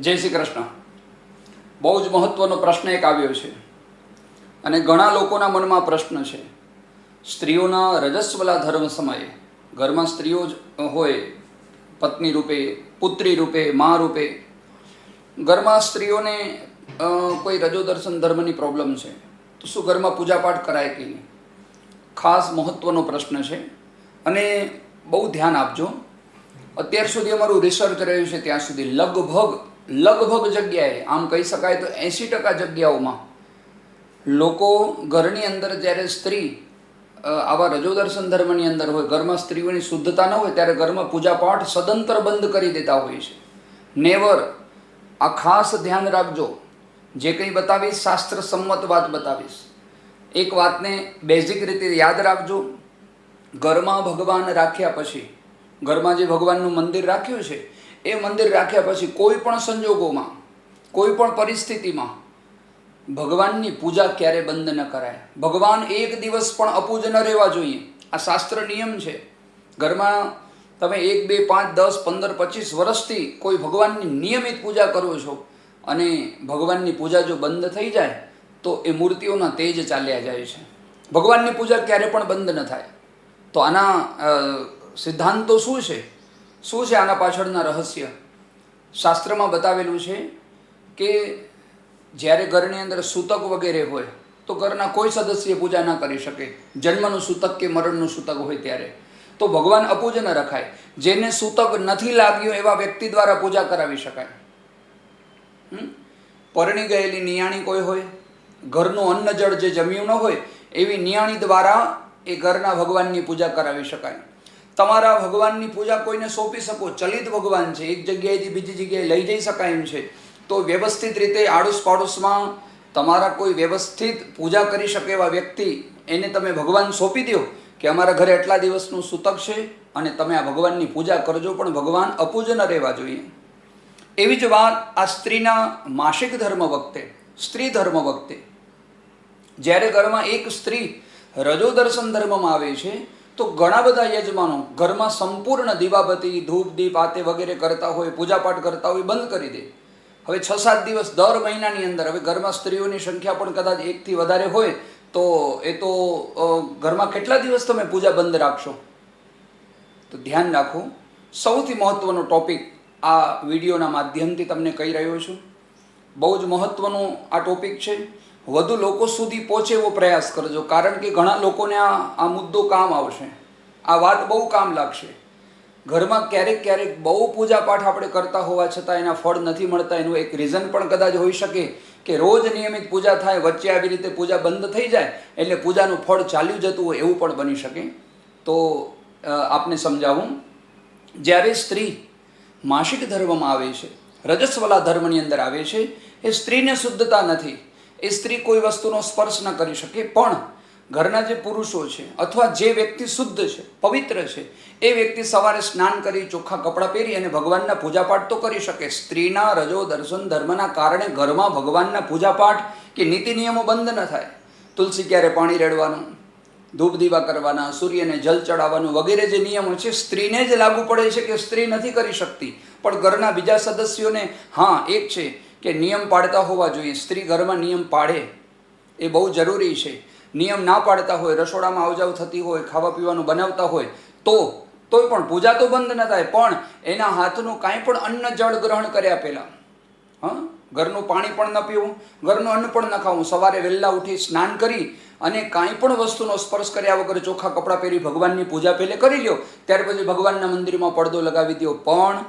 જય શ્રી કૃષ્ણ. બહુ જ મહત્વનો પ્રશ્ન એક આવ્યો છે. અને ઘણા લોકોના મનમાં પ્રશ્ન છે. સ્ત્રીઓના રજસ્વલા ધર્મ સમયે ઘરમાં સ્ત્રીઓ જ હોય, પત્ની રૂપે, પુત્રી રૂપે, મા રૂપે, ઘરમાં સ્ત્રીઓને કોઈ કોઈ રજોદર્શન ધર્મની પ્રોબ્લેમ છે. તો શું ઘરમાં પૂજાપાઠ કરાય કે નહીં? ખાસ મહત્વનો પ્રશ્ન છે. અને બહુ ધ્યાન આપજો. અત્યાર સુધી અમારું રિસર્ચ રહ્યું છે, ત્યાં સુધી લગભગ લગભગ જગ્યાએ, આમ કહી શકાય તો એંસી ટકા જગ્યાઓમાં લોકો ઘરની અંદર જ્યારે સ્ત્રી આવા રજોદર્શન ધર્મની અંદર હોય, ઘરમાં સ્ત્રીઓની શુદ્ધતા ન હોય, ત્યારે ઘરમાં પૂજાપાઠ સદંતર બંધ કરી દેતા હોય છે નેવર, આ ખાસ ધ્યાન રાખજો. જે કંઈ બતાવીશ, શાસ્ત્ર સંમત વાત બતાવીશ. એક વાતને બેઝિક રીતે યાદ રાખજો. ઘરમાં ભગવાન રાખ્યા પછી, ઘરમાં જે ભગવાનનું મંદિર રાખ્યું છે એ મંદિર રાખ્યા પછી કોઈ પણ સંજોગોમાં, કોઈ પણ પરિસ્થિતિમાં ભગવાનની પૂજા ક્યારે બંધ ન કરાય. ભગવાન એક દિવસ પણ અપૂજ ન રહેવા જોઈએ. આ શાસ્ત્ર નિયમ છે. ઘરમાં તમે એક, બે, પાંચ, દસ, પંદર, પચીસ વર્ષથી કોઈ ભગવાનની નિયમિત પૂજા કરો છો અને ભગવાનની પૂજા જો બંધ થઈ જાય, તો એ મૂર્તિઓના તેજ ચાલ્યા જાય છે. ભગવાનની પૂજા ક્યારે પણ બંધ ન થાય. તો આના સિદ્ધાંતો શું છે? શું છે આના પાછળના રહસ્ય? શાસ્ત્રમાં બતાવેલું છે કે જ્યારે ઘરની અંદર સૂતક વગેરે હોય, તો ઘરના કોઈ સદસ્ય પૂજા ના કરી શકે. જન્મનું સૂતક કે મરણનું સૂતક હોય ત્યારે. તો ભગવાન અપૂજ ન રખાય. જેને સૂતક નથી લાગ્યું એવા વ્યક્તિ દ્વારા પૂજા કરાવી શકાય? પરણી ગયેલી નિયાણી કોઈ હોય, ઘરનું અન્ન જળ જે જમ્યું ન હોય, એવી નિયાણી દ્વારા એ ઘરના ભગવાનની પૂજા કરાવી શકાય. તમારા ભગવાનની પૂજા કોઈને સોંપી શકો, ચલિત ભગવાન છે, એક જગ્યાએથી બીજી જગ્યાએ લઈ જઈ શકાય એમ છે. તો વ્યવસ્થિત રીતે આડોશ પાડોશમાં તમારા કોઈ વ્યવસ્થિત પૂજા કરી શકે એવા વ્યક્તિ, એને તમે ભગવાન સોંપી દો કે અમારા ઘરે એટલા દિવસનું સૂતક છે અને તમે આ ભગવાનની પૂજા કરજો, પણ ભગવાન અપૂજ ન રહેવા જોઈએ. એવી જ વાત આ સ્ત્રીના માસિક ધર્મ વખતે, સ્ત્રી ધર્મ વખતે. જ્યારે ઘરમાં એક સ્ત્રી રજો દર્શન ધર્મમાં આવે છે તો ઘણા બધા યજમાનો ઘરમાં સંપૂર્ણ દીવાબત્તી, ધૂપ દીપ આતે વગેરે કરતા હોય, પૂજાપાઠ કરતા હોય બંધ કરી દે. હવે છ સાત દિવસ દર મહિનાની અંદર, હવે ઘરમાં સ્ત્રીઓની સંખ્યા પણ કદાચ એકથી વધારે હોય, તો એ તો ઘરમાં કેટલા દિવસ તમે પૂજા બંધ રાખશો? તો ધ્યાન રાખો, સૌથી મહત્વનો ટોપિક આ વિડીયોના માધ્યમથી તમને કહી રહ્યો છું. બહુ જ મહત્વનો આ ટોપિક છે. વધુ લોકો સુધી પહોંચે એવો પ્રયાસ કરજો. કારણ કે ઘણા લોકોને આ આ મુદ્દો કામ આવશે. આ વાત બહુ કામ લાગશે. ઘરમાં ક્યારેક ક્યારેક બહુ પૂજાપાઠ આપણે કરતા હોવા છતાં એના ફળ નથી મળતા. એનું એક રીઝન પણ કદાચ હોઈ શકે કે રોજ નિયમિત પૂજા થાય, વચ્ચે આવી રીતે પૂજા બંધ થઈ જાય, એટલે પૂજાનું ફળ ચાલ્યું જતું હોય એવું પણ બની શકે. તો આપને સમજાવું. જ્યારે સ્ત્રી માસિક ધર્મમાં આવે છે, રજસ્વલા ધર્મની અંદર આવે છે, એ સ્ત્રીને શુદ્ધતા નથી. એ સ્ત્રી કોઈ વસ્તુનો સ્પર્શ ન કરી શકે, પણ ઘરના જે પુરુષો છે અથવા જે વ્યક્તિ શુદ્ધ છે, પવિત્ર છે, એ વ્યક્તિ સવારે સ્નાન કરી, ચોખ્ખા કપડાં પહેરી અને ભગવાનના પૂજાપાઠ તો કરી શકે. સ્ત્રીના રજો દર્શન ધર્મના કારણે ઘરમાં ભગવાનના પૂજાપાઠ કે નીતિ નિયમો બંધ ન થાય. તુલસી ક્યારે પાણી રેડવાનું, ધૂપ દીવા કરવાના, સૂર્યને જલ ચડાવવાનું વગેરે જે નિયમો છે, સ્ત્રીને જ લાગુ પડે છે કે સ્ત્રી નથી કરી શકતી. પણ ઘરના બીજા સદસ્યોને, હા, એક છે કે નિયમ પાડતા હોવા જોઈએ. સ્ત્રી ઘરમાં નિયમ પાડે એ બહુ જરૂરી છે. નિયમ ના પાડતા હોય, રસોડામાં આવજાવ થતી હોય, ખાવા પીવાનું બનાવતા હોય, તો, તોય પણ પૂજા તો બંધ ન થાય. પણ એના હાથનું કાંઈ પણ અન્ન જળ ગ્રહણ કર્યા પહેલાં, હં, ઘરનું પાણી પણ ન પીવું, ઘરનું અન્ન પણ ન ખાવું. સવારે વહેલા ઉઠી સ્નાન કરી અને કાંઈ પણ વસ્તુનો સ્પર્શ કર્યા વગર ચોખ્ખા કપડાં પહેરી ભગવાનની પૂજા પહેલે કરી લ્યો. ત્યાર પછી ભગવાનના મંદિરમાં પડદો લગાવી દો પણ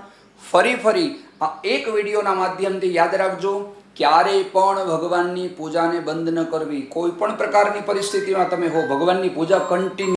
ફરી ફરી આ એક વિડીયોના માધ્યમથી યાદ રાખજો, ક્યારેય પણ ભગવાનની પૂજાને બંધ ન કરવી. કોઈ પણ પ્રકારની પરિસ્થિતિમાં તમે હો, ભગવાનની પૂજા કન્ટિન્યુ